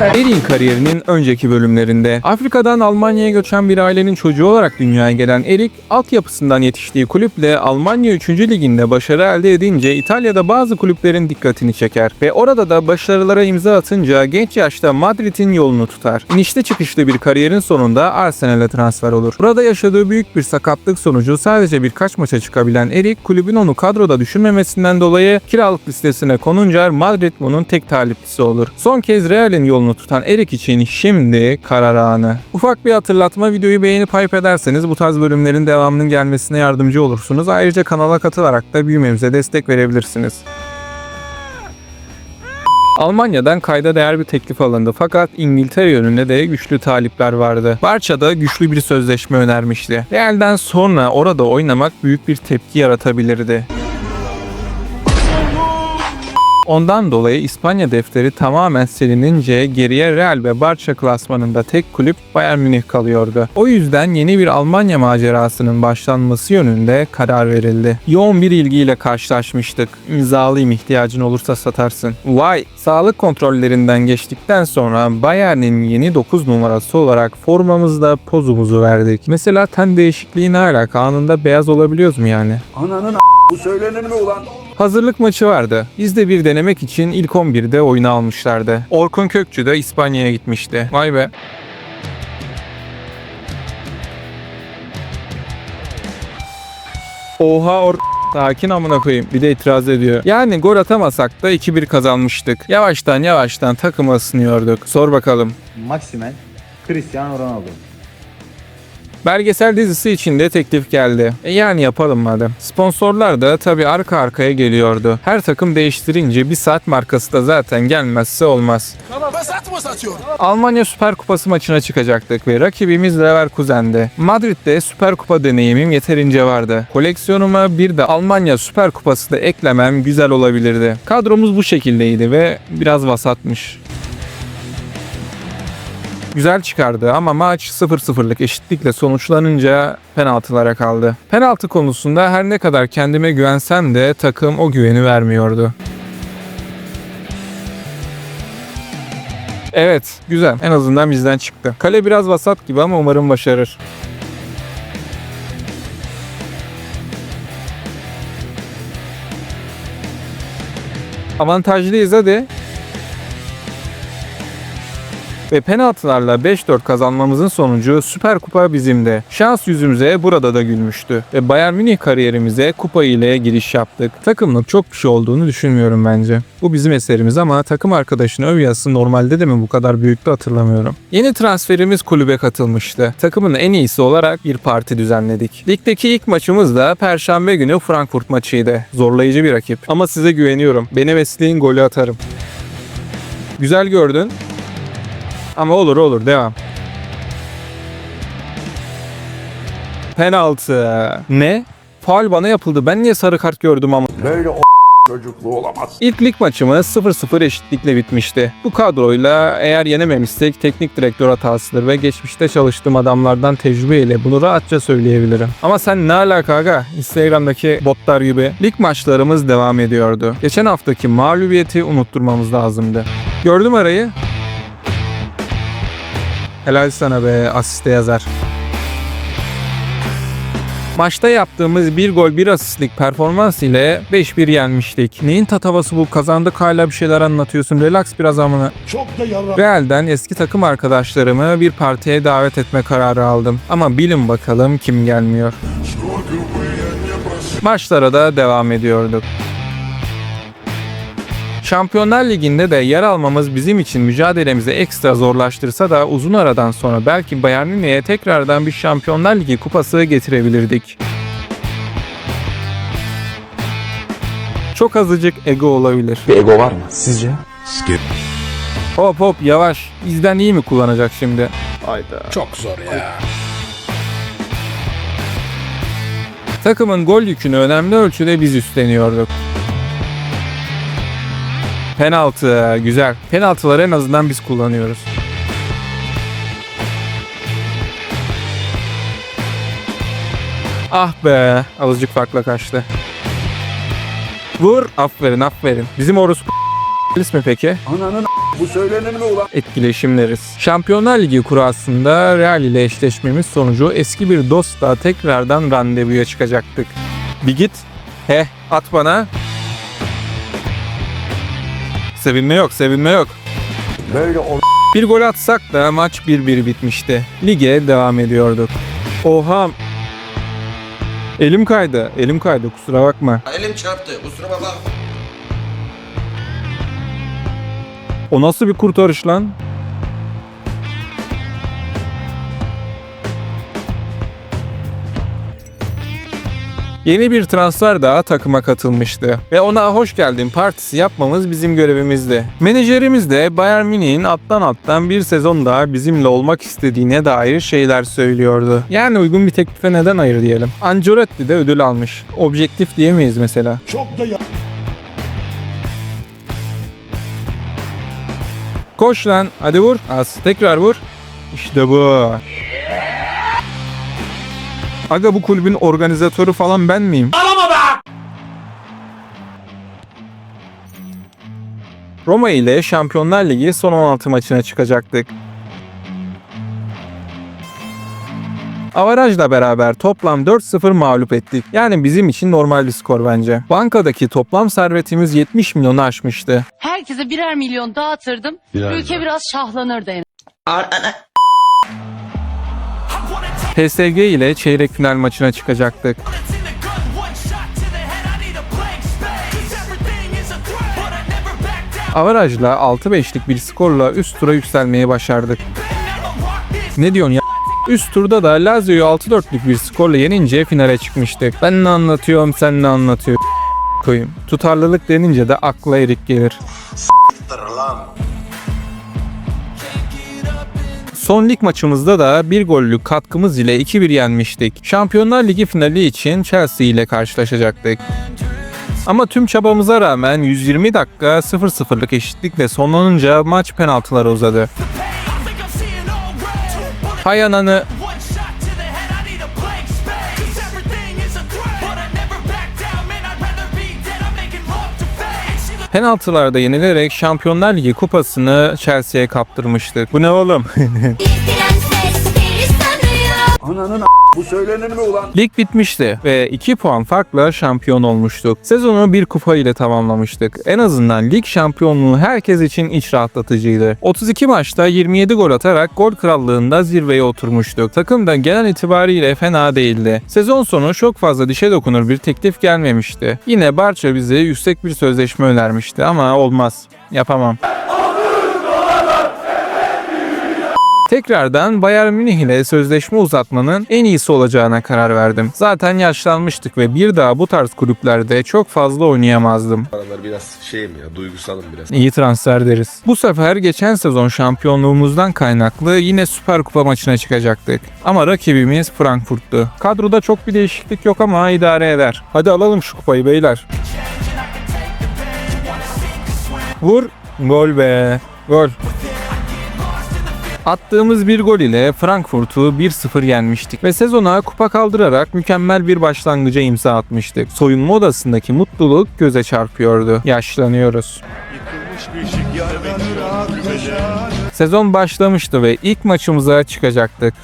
Erik'in kariyerinin önceki bölümlerinde Afrika'dan Almanya'ya göçen bir ailenin çocuğu olarak dünyaya gelen Erik, altyapısından yetiştiği kulüple Almanya 3. Liginde başarı elde edince İtalya'da bazı kulüplerin dikkatini çeker ve orada da başarılara imza atınca genç yaşta Madrid'in yolunu tutar. İnişte çıkışlı bir kariyerin sonunda Arsenal'e transfer olur. Burada yaşadığı büyük bir sakatlık sonucu sadece birkaç maça çıkabilen Erik, kulübün onu kadroda düşünmemesinden dolayı kiralık listesine konunca Madrid bunun tek taliplisi olur. Son kez Real'in yolunu tutan Erik için şimdi karar anı. Ufak bir hatırlatma videoyu beğenip hype ederseniz bu tarz bölümlerin devamının gelmesine yardımcı olursunuz. Ayrıca kanala katılarak da büyümemize destek verebilirsiniz. Almanya'dan kayda değer bir teklif alındı fakat İngiltere yönünde de güçlü talipler vardı. Barça'da güçlü bir sözleşme önermişti. Real'den sonra orada oynamak büyük bir tepki yaratabilirdi. Ondan dolayı İspanya defteri tamamen silinince geriye Real ve Barça klasmanında tek kulüp Bayern Münih kalıyordu. O yüzden yeni bir Almanya macerasının başlanması yönünde karar verildi. Yoğun bir ilgiyle karşılaşmıştık. İmzalayayım ihtiyacın olursa satarsın. Vay! Sağlık kontrollerinden geçtikten sonra Bayern'in yeni 9 numarası olarak formamızda pozumuzu verdik. Mesela ten değişikliği ne alaka? Anında beyaz olabiliyoruz mu yani? Ananın bu söylenir mi ulan? Hazırlık maçı vardı. Biz de bir denemek için ilk 11'de oyunu almışlardı. Orkun Kökçü de İspanya'ya gitmişti. Vay be. Oha or Sakin amına koyayım. Bir de itiraz ediyor. Yani gol atamasak da 2-1 kazanmıştık. Yavaştan yavaştan takımı ısınıyorduk. Sor bakalım. Maximen, Cristiano Ronaldo. Belgesel dizisi için de teklif geldi. E yani yapalım madem. Sponsorlar da tabi arka arkaya geliyordu. Her takım değiştirince bir saat markası da zaten gelmezse olmaz. Almanya Süper Kupası maçına çıkacaktık ve rakibimiz Leverkusen'di. Madrid'de Süper Kupa deneyimim yeterince vardı. Koleksiyonuma bir de Almanya Süper Kupası da eklemem güzel olabilirdi. Kadromuz bu şekildeydi ve biraz vasatmış. Güzel çıkardı ama maç 0-0'lık eşitlikle sonuçlanınca penaltılara kaldı. Penaltı konusunda her ne kadar kendime güvensem de takım o güveni vermiyordu. Evet, güzel. En azından bizden çıktı. Kale biraz vasat gibi ama umarım başarır. Avantajlıyız hadi. Ve penaltılarla 5-4 kazanmamızın sonucu Süper Kupa bizimde. Şans yüzümüze burada da gülmüştü. Ve Bayern Münih kariyerimize kupa ile giriş yaptık. Takımlık çok bir şey olduğunu düşünmüyorum bence. Bu bizim eserimiz ama takım arkadaşını öv yazısı normalde de mi bu kadar büyüktü hatırlamıyorum. Yeni transferimiz kulübe katılmıştı. Takımın en iyisi olarak bir parti düzenledik. Ligdeki ilk maçımız da Perşembe günü Frankfurt maçıydı. Zorlayıcı bir rakip. Ama size güveniyorum. Beni besleyin golü atarım. Güzel gördün. Ama olur olur devam. Penaltı. Ne? Faul bana yapıldı. Ben niye sarı kart gördüm ama? Böyle o çocukluğu olamaz. İlk lig maçımız 0-0 eşitlikle bitmişti. Bu kadroyla eğer yenememişsek teknik direktör hatasıdır ve geçmişte çalıştığım adamlardan tecrübeyle bunu rahatça söyleyebilirim. Ama sen ne alaka aga? Instagram'daki botlar gibi. Lig maçlarımız devam ediyordu. Geçen haftaki mağlubiyeti unutturmamız lazımdı. Gördüm arayı. Helal sana be asiste yazar. Maçta yaptığımız bir gol bir asistlik performans ile 5-1 yenmiştik. Neyin tatavası bu kazandık hala bir şeyler anlatıyorsun relax biraz amına. Çok da yarra. Real'den eski takım arkadaşlarımı bir partiye davet etme kararı aldım. Ama bilin bakalım kim gelmiyor. Maçlara da devam ediyorduk. Şampiyonlar Ligi'nde de yer almamız bizim için mücadelemizi ekstra zorlaştırsa da uzun aradan sonra belki Bayern Münih'e tekrardan bir Şampiyonlar Ligi kupası getirebilirdik. Çok azıcık ego olabilir. Bir ego var mı sizce? Hop hop yavaş. Bizden iyi mi kullanacak şimdi? Çok zor ya. Takımın gol yükünü önemli ölçüde biz üstleniyorduk. Penaltı güzel. Penaltıları en azından biz kullanıyoruz. Ah be, azıcık farkla kaçtı. Vur, aferin aferin. Bizim orospu mi peki? Ananın bu söylenir mi ulan? etkileşimleriz. Şampiyonlar Ligi kurasında Real ile eşleşmemiz sonucu eski bir dostla tekrardan randevuya çıkacaktık. Bir git. He, at bana. Sevinme yok, sevinme yok. Böyle o Bir gol atsak da maç 1-1 bitmişti. Lige devam ediyorduk. Oha. Elim kaydı, elim kaydı kusura bakma. Elim çarptı. Kusura bakma. O nasıl bir kurtarış lan? Yeni bir transfer daha takıma katılmıştı ve ona hoş geldin partisi yapmamız bizim görevimizdi. Menajerimiz de Bayern Münih'in alttan alttan bir sezon daha bizimle olmak istediğine dair şeyler söylüyordu. Yani uygun bir teklife neden hayır diyelim. Ancelotti de ödül almış. Objektif diyemeyiz mesela. çok da ya. Koş lan. Hadi vur. Az. Tekrar vur. İşte bu. Aga bu kulübün organizatörü falan ben miyim? Roma ile Şampiyonlar Ligi son 16 maçına çıkacaktık. Avarajla beraber toplam 4-0 mağlup ettik. Yani bizim için normal bir skor bence. Bankadaki toplam servetimiz 70 milyonu aşmıştı. Herkese birer milyon dağıtırdım. Ülke biraz şahlanırdı en Ana. PSG ile çeyrek final maçına çıkacaktık. Avarajla 6-5'lik bir skorla üst tura yükselmeyi başardık. Ne diyorsun ya? Üst turda da Lazio'yu 6-4'lük bir skorla yenince finale çıkmıştık. Ben ne anlatıyorum sen ne anlatıyorsun? koyayım. Tutarlılık denince de akla erik gelir. Son lig maçımızda da bir gollük katkımız ile 2-1 yenmiştik. Şampiyonlar Ligi finali için Chelsea ile karşılaşacaktık. Ama tüm çabamıza rağmen 120 dakika 0-0'lık eşitlikle sonlanınca maç penaltılara uzadı. Hay ananı penaltılarda yenilerek Şampiyonlar Ligi kupasını Chelsea'ye kaptırmıştık. Bu ne oğlum? Ananın bu söylenir mi ulan? Lig bitmişti ve 2 puan farkla şampiyon olmuştuk. Sezonu bir kupa ile tamamlamıştık. En azından lig şampiyonluğu herkes için iç rahatlatıcıydı. 32 maçta 27 gol atarak gol krallığında zirveye oturmuştuk. Takım da genel itibariyle fena değildi. Sezon sonu çok fazla dişe dokunur bir teklif gelmemişti. Yine Barça bize yüksek bir sözleşme önermişti ama olmaz. Yapamam. Tekrardan Bayern Münih ile sözleşme uzatmanın en iyisi olacağına karar verdim. Zaten yaşlanmıştık ve bir daha bu tarz kulüplerde çok fazla oynayamazdım. Aralar biraz şeyim ya duygusalım biraz. İyi transfer deriz. Bu sefer geçen sezon şampiyonluğumuzdan kaynaklı yine Süper Kupa maçına çıkacaktık. Ama rakibimiz Frankfurt'tu. Kadroda çok bir değişiklik yok ama idare eder. Hadi alalım şu kupayı beyler. Vur. Gol be. Gol. Attığımız bir gol ile Frankfurt'u 1-0 yenmiştik ve sezona kupa kaldırarak mükemmel bir başlangıca imza atmıştık. Soyunma odasındaki mutluluk göze çarpıyordu. Yaşlanıyoruz. Sezon başlamıştı ve ilk maçımıza çıkacaktık.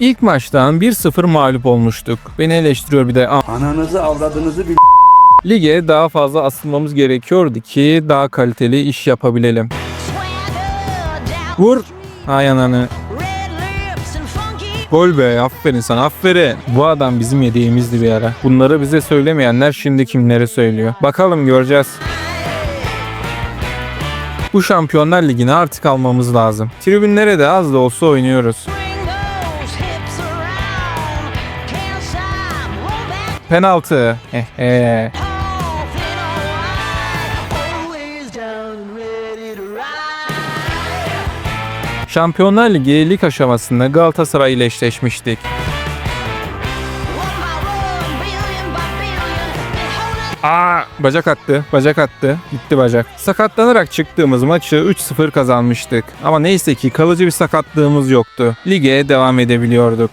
İlk maçtan 1-0 mağlup olmuştuk. Beni eleştiriyor bir de. "Aa, Ananızı avradınızı bil. Lige daha fazla asılmamız gerekiyordu ki daha kaliteli iş yapabilelim. Vur. Hay ananı. Gol be aferin sana aferin. Bu adam bizim yediğimizdi bir ara. Bunları bize söylemeyenler şimdi kimlere söylüyor. Bakalım göreceğiz. Bu Şampiyonlar Ligi'ni artık almamız lazım. Tribünlere de az da olsa oynuyoruz. Penaltı. Hehe. Şampiyonlar Ligi lig aşamasında Galatasaray ile eşleşmiştik. Aa, bacak attı, bacak attı. Gitti bacak. Sakatlanarak çıktığımız maçı 3-0 kazanmıştık. Ama neyse ki kalıcı bir sakatlığımız yoktu. Lige devam edebiliyorduk.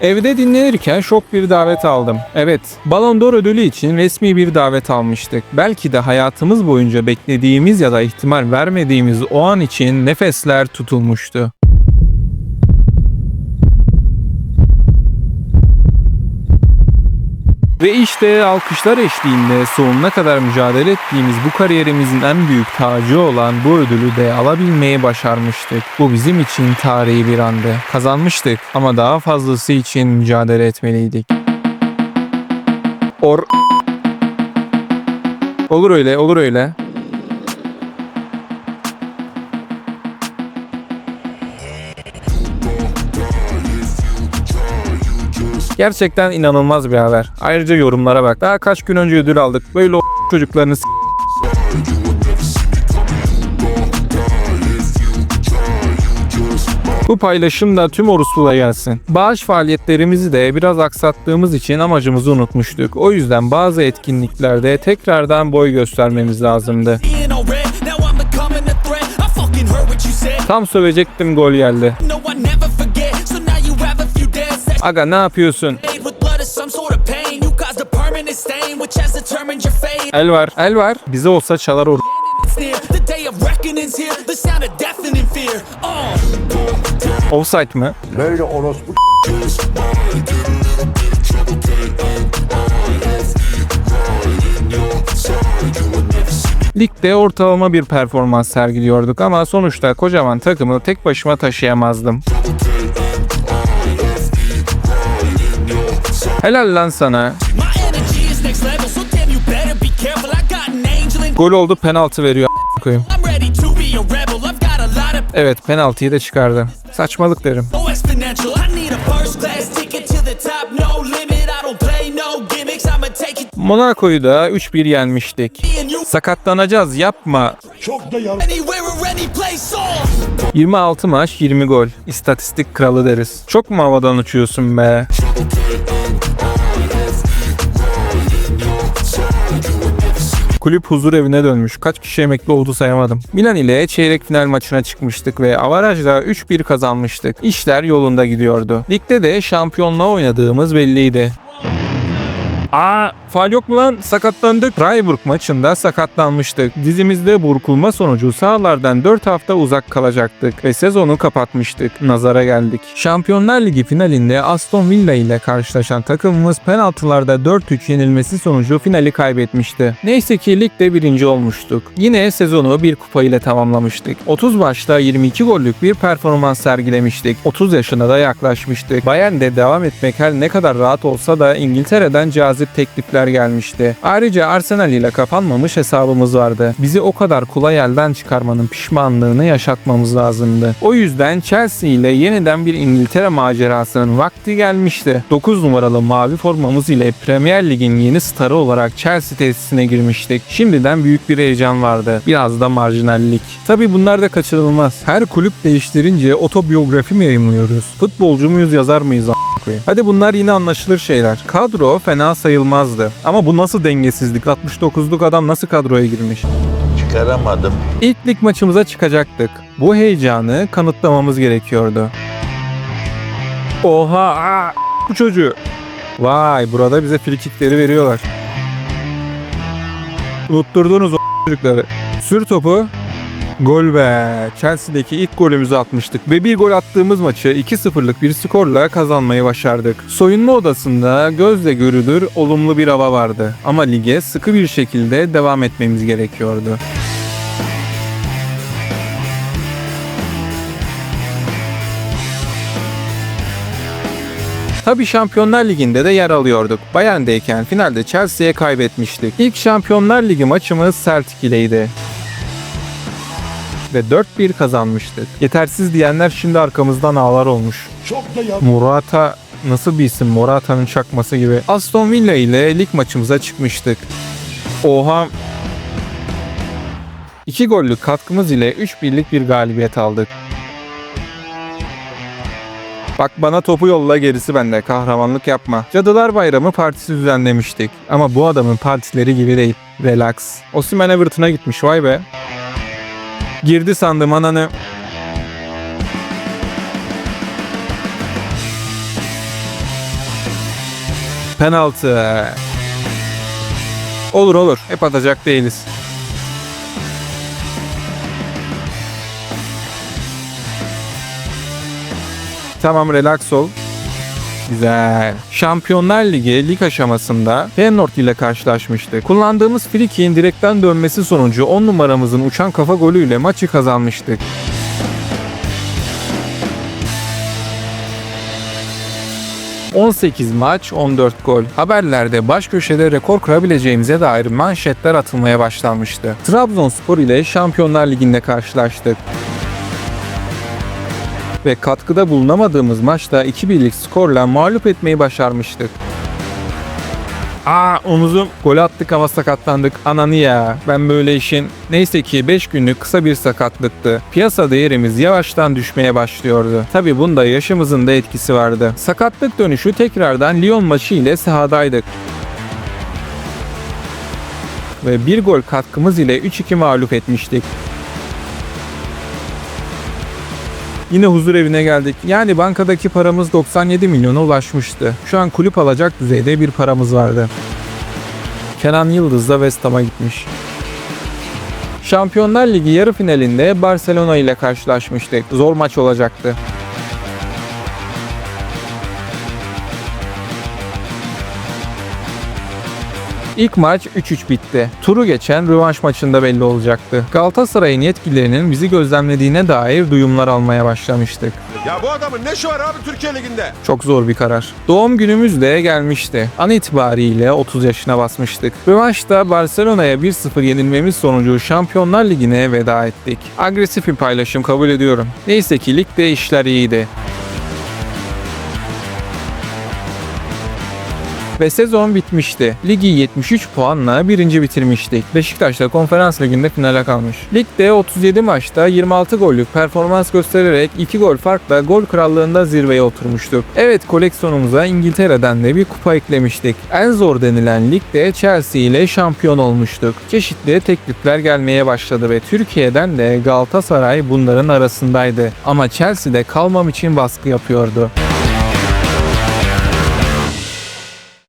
Evde dinlenirken şok bir davet aldım. Evet, Ballon d'Or ödülü için resmi bir davet almıştık. Belki de hayatımız boyunca beklediğimiz ya da ihtimal vermediğimiz o an için nefesler tutulmuştu. Ve işte alkışlar eşliğinde sonuna kadar mücadele ettiğimiz bu kariyerimizin en büyük tacı olan bu ödülü de alabilmeyi başarmıştık. Bu bizim için tarihi bir andı. Kazanmıştık ama daha fazlası için mücadele etmeliydik. Or... Olur öyle, olur öyle. Gerçekten inanılmaz bir haber. Ayrıca yorumlara bak. Daha kaç gün önce ödül aldık. Böyle o çocuklarını s- Bu paylaşım da tüm Orospu'la gelsin. Bağış faaliyetlerimizi de biraz aksattığımız için amacımızı unutmuştuk. O yüzden bazı etkinliklerde tekrardan boy göstermemiz lazımdı. Tam sövecektim gol geldi. Aga ne yapıyorsun? El var. El var. Bize olsa çalar or... Uh. Offside mı? Böyle orospu Ligde ortalama bir performans sergiliyorduk ama sonuçta kocaman takımı tek başıma taşıyamazdım. An angel in. Gol oldu penaltı veriyor koyayım. Evet penaltıyı da çıkardı. Saçmalık derim. Monaco'yu da 3-1 yenmiştik. Sakatlanacağız yapma. place. Oh. 26 maç 20 gol. İstatistik kralı deriz. Çok mu havadan uçuyorsun be? Kulüp huzur evine dönmüş. Kaç kişi emekli oldu sayamadım. Milan ile çeyrek final maçına çıkmıştık ve avarajla 3-1 kazanmıştık. İşler yolunda gidiyordu. Ligde de şampiyonluğa oynadığımız belliydi. Aa, faal yok mu lan? Sakatlandık. Freiburg maçında sakatlanmıştık. Dizimizde burkulma sonucu sahalardan 4 hafta uzak kalacaktık ve sezonu kapatmıştık. Nazara geldik. Şampiyonlar Ligi finalinde Aston Villa ile karşılaşan takımımız penaltılarda 4-3 yenilmesi sonucu finali kaybetmişti. Neyse ki ligde birinci olmuştuk. Yine sezonu bir kupa ile tamamlamıştık. 30 maçta 22 gollük bir performans sergilemiştik. 30 yaşına da yaklaşmıştık. Bayern'de devam etmek her ne kadar rahat olsa da İngiltere'den cazip teklifler gelmişti. Ayrıca Arsenal ile kapanmamış hesabımız vardı. Bizi o kadar kolay elden çıkarmanın pişmanlığını yaşatmamız lazımdı. O yüzden Chelsea ile yeniden bir İngiltere macerasının vakti gelmişti. 9 numaralı mavi formamız ile Premier Lig'in yeni starı olarak Chelsea tesisine girmiştik. Şimdiden büyük bir heyecan vardı. Biraz da marjinallik. Tabi bunlar da kaçırılmaz. Her kulüp değiştirince otobiyografi mi yayımlıyoruz? Futbolcu muyuz yazar mıyız koyayım? Hadi bunlar yine anlaşılır şeyler. Kadro fena sayılmazdı. Ama bu nasıl dengesizlik? 69'luk adam nasıl kadroya girmiş? Çıkaramadım. İlk lig maçımıza çıkacaktık. Bu heyecanı kanıtlamamız gerekiyordu. Oha! aa, bu çocuğu. Vay burada bize frikikleri veriyorlar. Unutturdunuz o çocukları. Sür topu. Gol be. Chelsea'deki ilk golümüzü atmıştık ve bir gol attığımız maçı 2-0'lık bir skorla kazanmayı başardık. Soyunma odasında gözle görülür olumlu bir hava vardı ama lige sıkı bir şekilde devam etmemiz gerekiyordu. Tabi Şampiyonlar Ligi'nde de yer alıyorduk. Bayern'deyken finalde Chelsea'ye kaybetmiştik. İlk Şampiyonlar Ligi maçımız Celtic ileydi. Ve 4-1 kazanmıştık. Yetersiz diyenler şimdi arkamızdan ağlar olmuş. Morata nasıl bir isim? Morata'nın çakması gibi. Aston Villa ile lig maçımıza çıkmıştık. Oha 2 gollük katkımız ile 3-1'lik bir galibiyet aldık. Bak bana topu yolla gerisi bende kahramanlık yapma. Cadılar Bayramı partisi düzenlemiştik. Ama bu adamın partileri gibi değil. Relax. Osimhen Everton'a gitmiş vay be. Girdi sandım ananı. Penaltı. Olur olur. Hep atacak değiliz. Tamam relax ol. Güzel. Şampiyonlar Ligi lig aşamasında Feyenoord ile karşılaşmıştık. Kullandığımız frikiğin direkten dönmesi sonucu 10 numaramızın uçan kafa golüyle maçı kazanmıştık. ...18 maç, 14 gol. Haberlerde baş köşede rekor kırabileceğimize dair manşetler atılmaya başlanmıştı. Trabzonspor ile Şampiyonlar Ligi'nde karşılaştık ve katkıda bulunamadığımız maçta 2-1'lik skorla mağlup etmeyi başarmıştık. Aa omuzum gol attık ama sakatlandık. Ananı ya. Ben böyle işin neyse ki 5 günlük kısa bir sakatlıktı. Piyasa değerimiz yavaştan düşmeye başlıyordu. Tabi bunda yaşımızın da etkisi vardı. Sakatlık dönüşü tekrardan Lyon maçı ile sahadaydık. Ve bir gol katkımız ile 3-2 mağlup etmiştik. Yine huzur evine geldik. Yani bankadaki paramız 97 milyona ulaşmıştı. Şu an kulüp alacak düzeyde bir paramız vardı. Kenan Yıldız da West Ham'a gitmiş. Şampiyonlar Ligi yarı finalinde Barcelona ile karşılaşmıştık. Zor maç olacaktı. İlk maç 3-3 bitti. Turu geçen rövanş maçında belli olacaktı. Galatasaray'ın yetkililerinin bizi gözlemlediğine dair duyumlar almaya başlamıştık. Ya bu adamın ne şu var abi Türkiye Ligi'nde? Çok zor bir karar. Doğum günümüz de gelmişti. An itibariyle 30 yaşına basmıştık. Rövanşta Barcelona'ya 1-0 yenilmemiz sonucu Şampiyonlar Ligi'ne veda ettik. Agresif bir paylaşım kabul ediyorum. Neyse ki ligde işler iyiydi. Ve sezon bitmişti. Ligi 73 puanla birinci bitirmiştik. Beşiktaş da konferans liginde finale kalmış. Ligde 37 maçta 26 gollük performans göstererek 2 gol farkla gol krallığında zirveye oturmuştuk. Evet koleksiyonumuza İngiltere'den de bir kupa eklemiştik. En zor denilen ligde Chelsea ile şampiyon olmuştuk. Çeşitli teklifler gelmeye başladı ve Türkiye'den de Galatasaray bunların arasındaydı. Ama Chelsea'de kalmam için baskı yapıyordu.